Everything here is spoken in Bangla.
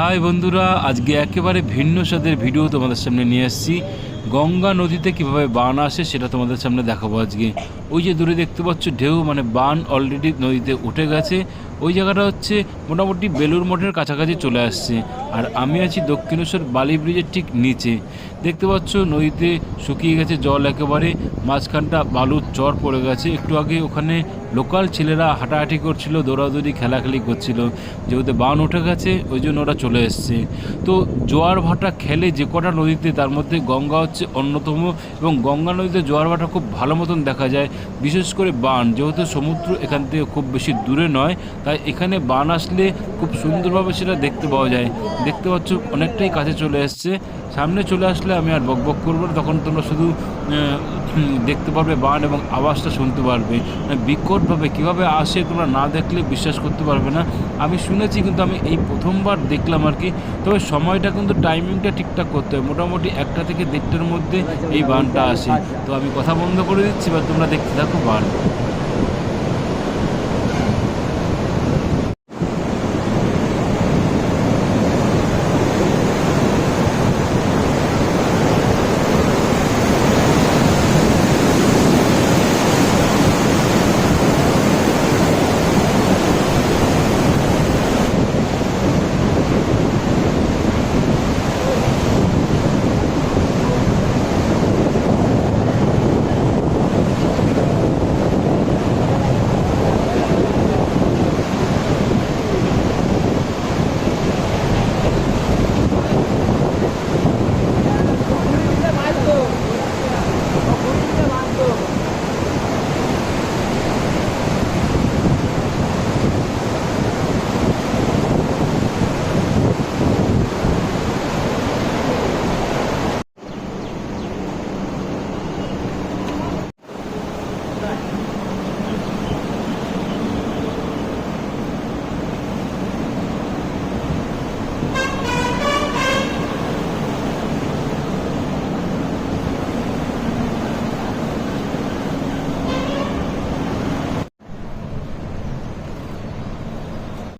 হাই বন্ধুরা আজকে একেবারে ভিন্ন স্বাদের ভিডিও তোমাদের সামনে নিয়ে এসেছি। গঙ্গা নদীতে কীভাবে বান আসে সেটা তোমাদের সামনে দেখাবো আজকে। ওই যে দূরে দেখতে পাচ্ছ ঢেউ মানে বান অলরেডি নদীতে উঠে গেছে। ওই জায়গাটা হচ্ছে মোটামুটি বেলুর মঠের কাছাকাছি চলে আসছে। আর আমি আছি দক্ষিণেশ্বর বালি ব্রিজের ঠিক নিচে। দেখতে পাচ্ছ নদীতে শুকিয়ে গেছে জল একেবারে, মাঝখানটা বালুর চর পড়ে গেছে। একটু আগে ওখানে লোকাল ছেলেরা হাঁটাহাঁটি করছিল, দৌড়াদৌড়ি, খেলাখেলি করছিল। যেহেতু বান উঠে গেছে, ওই জন্য ওরা চলে এসছে। তো জোয়ার ভাটা খেলে যে কটা নদীতে, তার মধ্যে গঙ্গা হচ্ছে অন্যতম এবং গঙ্গা নদীতে জোয়ার ভাটা খুব ভালো মতন দেখা যায়। বিশেষ করে বান, যেহেতু সমুদ্র এখান থেকে খুব বেশি দূরে নয়, তাই এখানে বান আসলে খুব সুন্দরভাবে সেটা দেখতে পাওয়া যায়। দেখতে পাচ্ছ অনেকটাই কাছে চলে এসছে। সামনে চলে আসলে আমি আর বকবক করব তখন তোমরা শুধু দেখতে পারবে, বান এবং আওয়াজটা শুনতে পারবে। মানে বিকটভাবে, কীভাবে আসে তোমরা না দেখলে বিশ্বাস করতে পারবে না। আমি শুনেছি কিন্তু আমি এই প্রথমবার দেখলাম আর কি। তবে সময়টা কিন্তু টাইমিংটা ঠিকঠাক করতে হয়। মোটামুটি একটা থেকে দেড়টার মধ্যে এই বানটা আসে। তো আমি কথা বন্ধ করে দিচ্ছি বা তোমরা দেখতে থাকো বান।